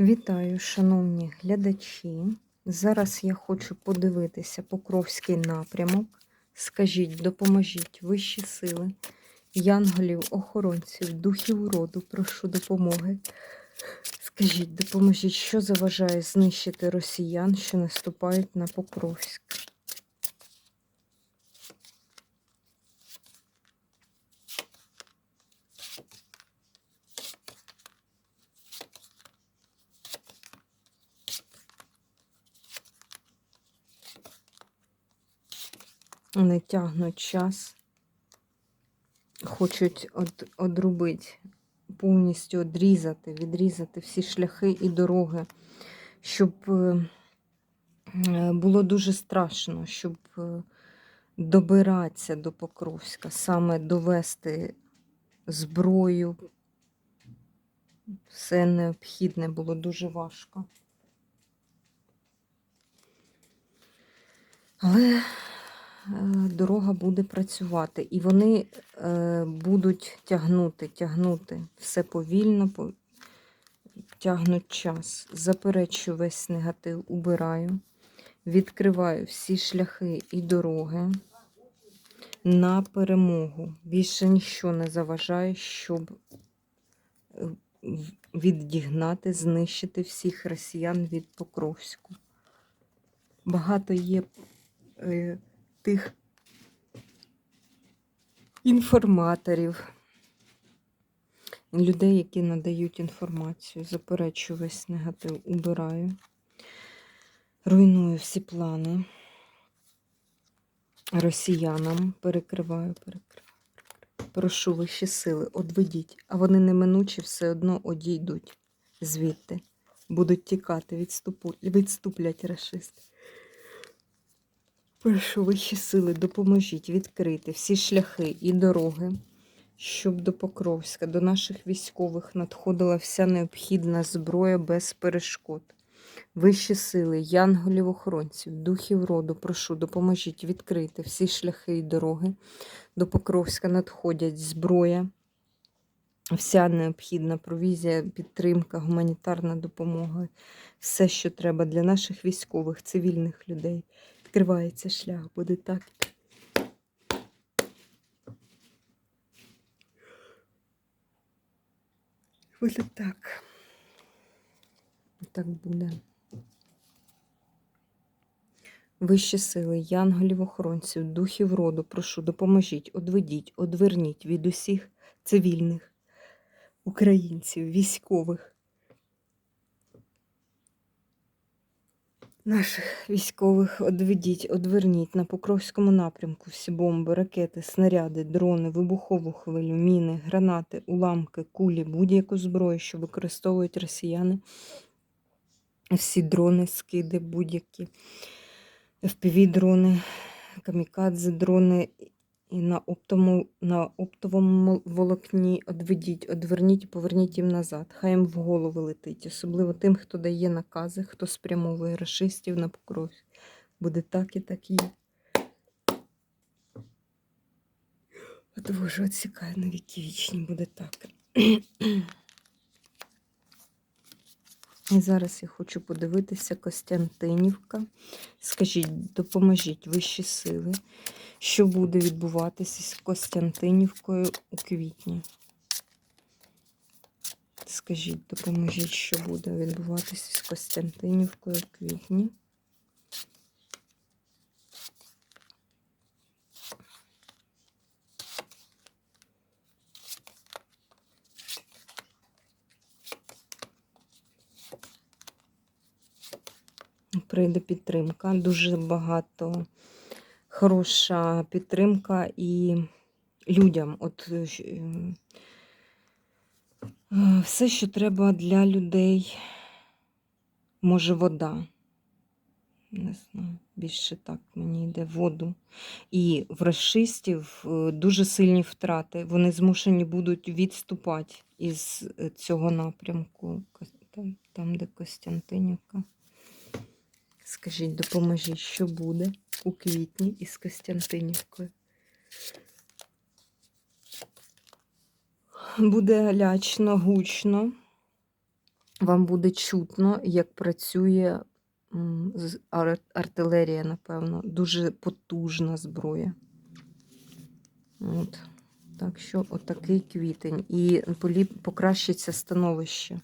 Вітаю, шановні глядачі. Зараз я хочу подивитися Покровський напрямок. Скажіть, допоможіть вищі сили, янголів, охоронців, духів роду, прошу допомоги. Скажіть, допоможіть, що заважає знищити росіян, що наступають на Покровськ. Вони тягнуть час, хочуть од, одрубити, повністю одрізати, відрізати всі шляхи і дороги, щоб е, е, було дуже страшно, щоб е, добиратися до Покровська, саме довести зброю. Все необхідне було дуже важко. Але дорога буде працювати, і вони е, будуть тягнути, тягнути все повільно, по- тягнуть час. Заперечую весь негатив, убираю, відкриваю всі шляхи і дороги на перемогу. Більше нічого не заважає, щоб е, в- відігнати, знищити всіх росіян від Покровську. Багато є е, тих інформаторів, людей, які надають інформацію. Заперечую весь негатив, убираю, руйную всі плани росіянам, перекриваю, перекриваю. Прошу вищі сили, одведіть, а вони неминучі все одно одійдуть звідти. Будуть тікати, відступлять рашисти. Прошу вищі сили, допоможіть відкрити всі шляхи і дороги, щоб до Покровська, до наших військових надходила вся необхідна зброя без перешкод. Вищі сили, янголів охоронців, духів роду, прошу, допоможіть відкрити всі шляхи і дороги. До Покровська надходять зброя, вся необхідна провізія, підтримка, гуманітарна допомога, все, що треба для наших військових, цивільних людей. Відкривається шлях, буде так. Буде так. Так буде. Вищі сили, янголів охоронців, духів роду, прошу, допоможіть, одведіть, одверніть від усіх цивільних українців, військових. Наших військових одведіть, одверніть на Покровському напрямку всі бомби, ракети, снаряди, дрони, вибухову хвилю, міни, гранати, уламки, кулі, будь-яку зброю, що використовують росіяни. Всі дрони, скиди, будь-які FPV-дрони, камікадзе дрони і на, оптому, на оптовому волокні одведіть, одверніть і поверніть їм назад. Хай їм в голову летить, особливо тим, хто дає накази, хто спрямовує расистів на покров. Буде так і так є. От Боже, отсікає на віки вічні, буде так. І зараз я хочу подивитися Костянтинівка. Скажіть, допоможіть вищі сили, що буде відбуватися з Костянтинівкою у квітні. Скажіть, допоможіть, що буде відбуватися з Костянтинівкою у квітні. Прийде підтримка. Дуже багато хороша підтримка і людям. От е, е, все, що треба для людей, може, вода. Не знаю, більше так мені йде воду. І в расистів е, дуже сильні втрати. Вони змушені будуть відступати із цього напрямку, там де Костянтинівка. Скажіть, допоможіть, що буде у квітні із Костянтинівкою. Буде лячно, гучно. вам буде чутно, як працює артилерія, напевно, дуже потужна зброя. От. Так що отакий квітень. І покращиться становище.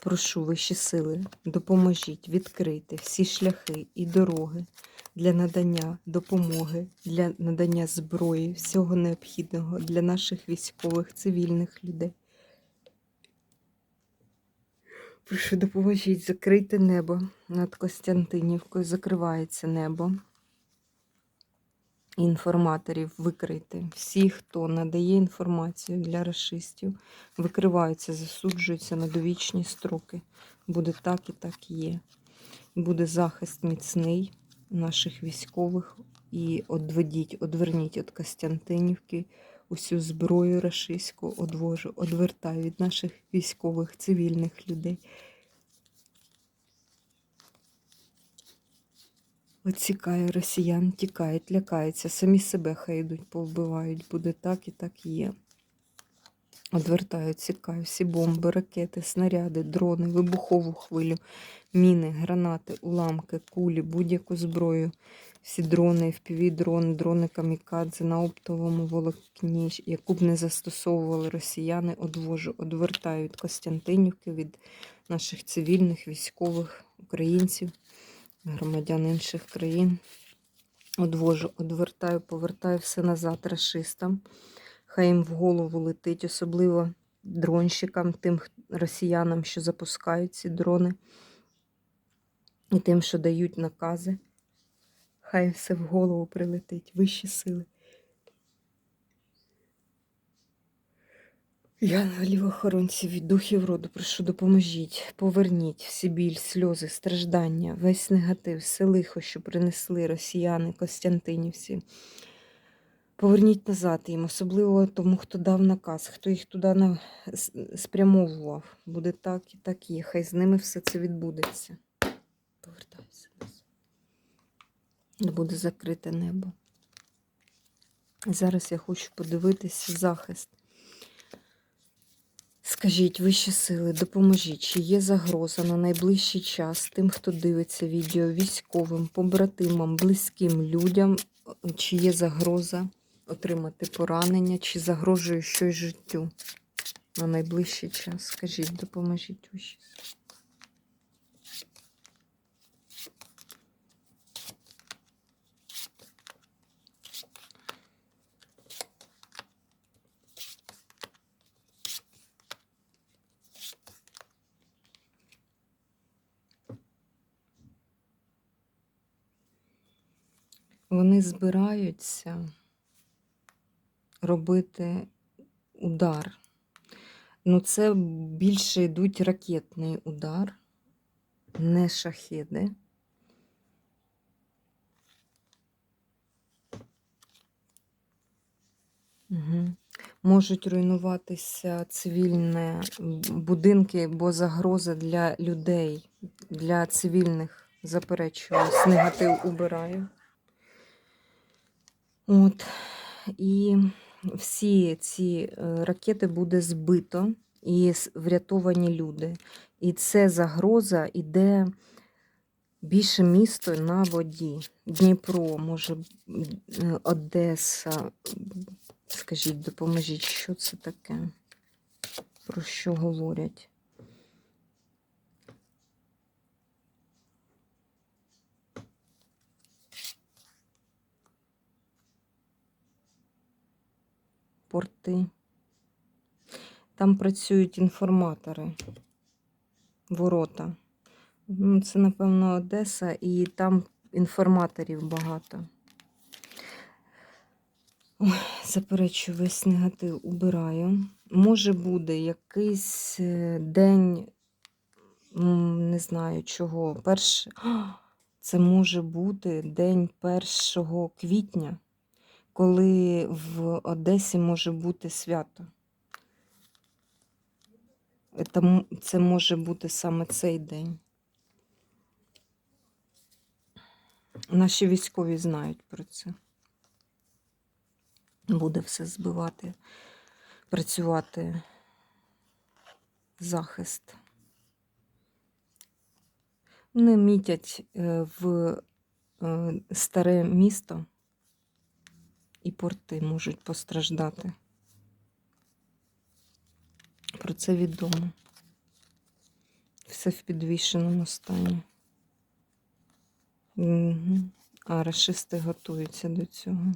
Прошу вищі сили, допоможіть відкрити всі шляхи і дороги для надання допомоги, для надання зброї, всього необхідного для наших військових, цивільних людей. Прошу, допоможіть закрити небо над Костянтинівкою, закривається небо. Інформаторів викрити. Всі, хто надає інформацію для расистів, викриваються, засуджуються на довічні строки. Буде так і так є. Буде захист міцний наших військових і одведіть, одверніть від Костянтинівки усю зброю рашистську одвожу, одвертаю від наших військових, цивільних людей. Оцікає росіян, тікають, лякаються, самі себе хай йдуть, повбивають. Буде так і так є. Одвертаю, цікаю всі бомби, ракети, снаряди, дрони, вибухову хвилю, міни, гранати, уламки, кулі, будь-яку зброю. Всі дрони, FPV-дрони, дрони камікадзе на оптовому волокні, яку б не застосовували росіяни, одвожу, одвертаю від Костянтинівки, від наших цивільних, військових, українців, громадян інших країн. Одвожу, одвертаю, повертаю все назад расистам. Хай їм в голову летить, особливо дронщикам, тим росіянам, що запускають ці дрони, і тим, що дають накази. Хай все в голову прилетить, вищі сили. Янголів охоронців від духів роду, прошу, допоможіть, поверніть всі біль, сльози, страждання, весь негатив, все лихо, що принесли росіяни, Костянтинівці. Поверніть назад їм, особливо тому, хто дав наказ, хто їх туди на... спрямовував. Буде так і так є. Хай з ними все це відбудеться. Повертаюся назад. Буде закрите небо. Зараз я хочу подивитися захист. Скажіть, вищі сили, допоможіть, чи є загроза на найближчий час тим, хто дивиться відео, військовим, побратимам, близьким людям, чи є загроза отримати поранення, чи загрожує щось життю на найближчий час? Скажіть, допоможіть вищі сили. Вони збираються робити удар. Ну, це більше йдуть ракетний удар, не шахеди. Угу. Можуть руйнуватися цивільні будинки, бо загроза для людей, для цивільних заперечуюсь, негатив убираю. От. І всі ці е, ракети буде збито і врятовані люди. І це загроза іде більше місто на воді. Дніпро, може, е, Одеса. Скажіть, допоможіть, що це таке? Про що говорять? Порти. Там працюють інформатори, ворота. Ну, це, напевно, Одеса, і там інформаторів багато. Ой, заперечу, весь негатив убираю. Може буде якийсь е, день, не знаю чого, перш... Це може бути день 1 квітня, коли в Одесі може бути свято. Це, може бути саме цей день. Наші військові знають про це. буде все збивати, працювати захист. Вони мітять е, в е, старе місто і порти можуть постраждати. Про це відомо. Все в підвішеному стані. Угу. А расисти готуються до цього.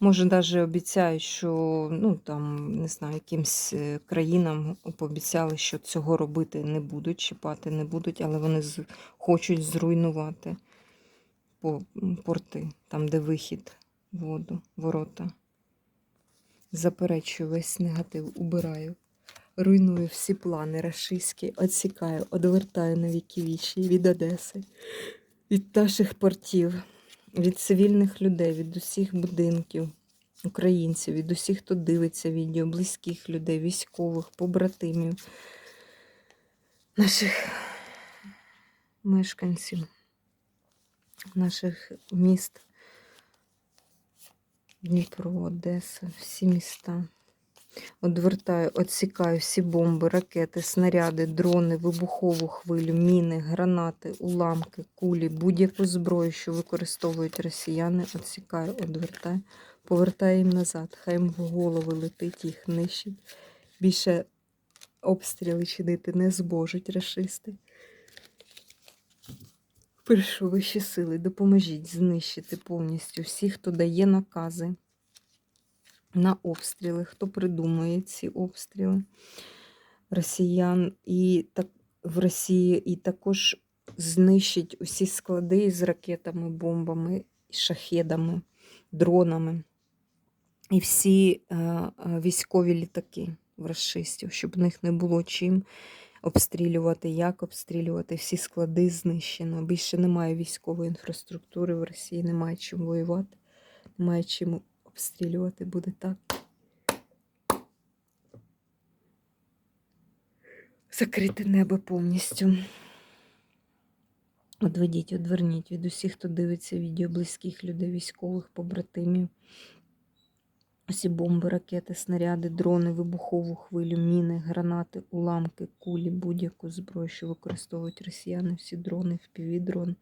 Може, навіть обіцяють, що ну там, не знаю, якимсь е, країнам пообіцяли, що цього робити не будуть, чіпати не будуть, але вони хочуть зруйнувати по- порти, там, де вихід воду, ворота. Заперечую весь негатив, убираю. Руйную всі плани рашистські, відсікаю, одвертаю на віки вічі від Одеси, від наших портів, від цивільних людей, від усіх будинків, українців, від усіх, хто дивиться відео, близьких людей, військових, побратимів, наших мешканців, наших міст. Дніпро, Одеса, всі міста. Одвертаю, відсікаю всі бомби, ракети, снаряди, дрони, вибухову хвилю, міни, гранати, уламки, кулі, будь-яку зброю, що використовують росіяни, відсікаю, одвертаю, повертаю їм назад. Хай їм в голови летить, їх нищить. Більше обстріли чинити не зможуть рашисти. Прошу вищі сили, допоможіть знищити повністю всіх, хто дає накази на обстріли, хто придумує ці обстріли росіян. І так в Росії, і також знищить усі склади з ракетами, бомбами, шахедами, дронами. І всі е, е, військові літаки в расистів, щоб в них не було чим обстрілювати, як обстрілювати. Всі склади знищено. Більше немає військової інфраструктури в Росії, немає чим воювати, немає чим обстрілювати. Буде так. Закрите небо повністю. Одведіть, одверніть від усіх, хто дивиться відео близьких людей, військових, побратимів. Усі бомби, ракети, снаряди, дрони, вибухову хвилю, міни, гранати, уламки, кулі, будь-яку зброю, що використовують росіяни, всі дрони, впівдрони,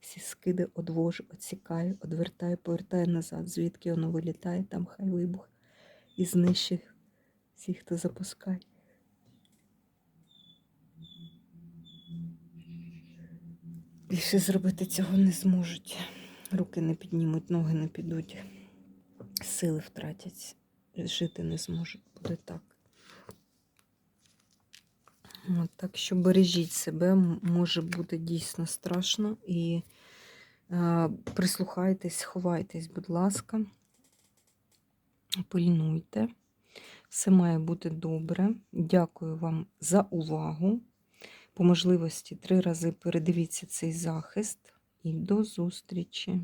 всі скиди одвожу, відсікаю, одвертаю, повертаю назад, звідки воно вилітає, там хай вибух і знищить всіх, хто запускає. Більше зробити цього не зможуть. Руки не піднімуть, ноги не підуть, сили втратять, жити не зможуть. Буде так. От, так що бережіть себе, може бути дійсно страшно. І е, прислухайтесь, ховайтесь, будь ласка, пильнуйте. Все має бути добре. Дякую вам за увагу. По можливості три рази передивіться цей захист і до зустрічі!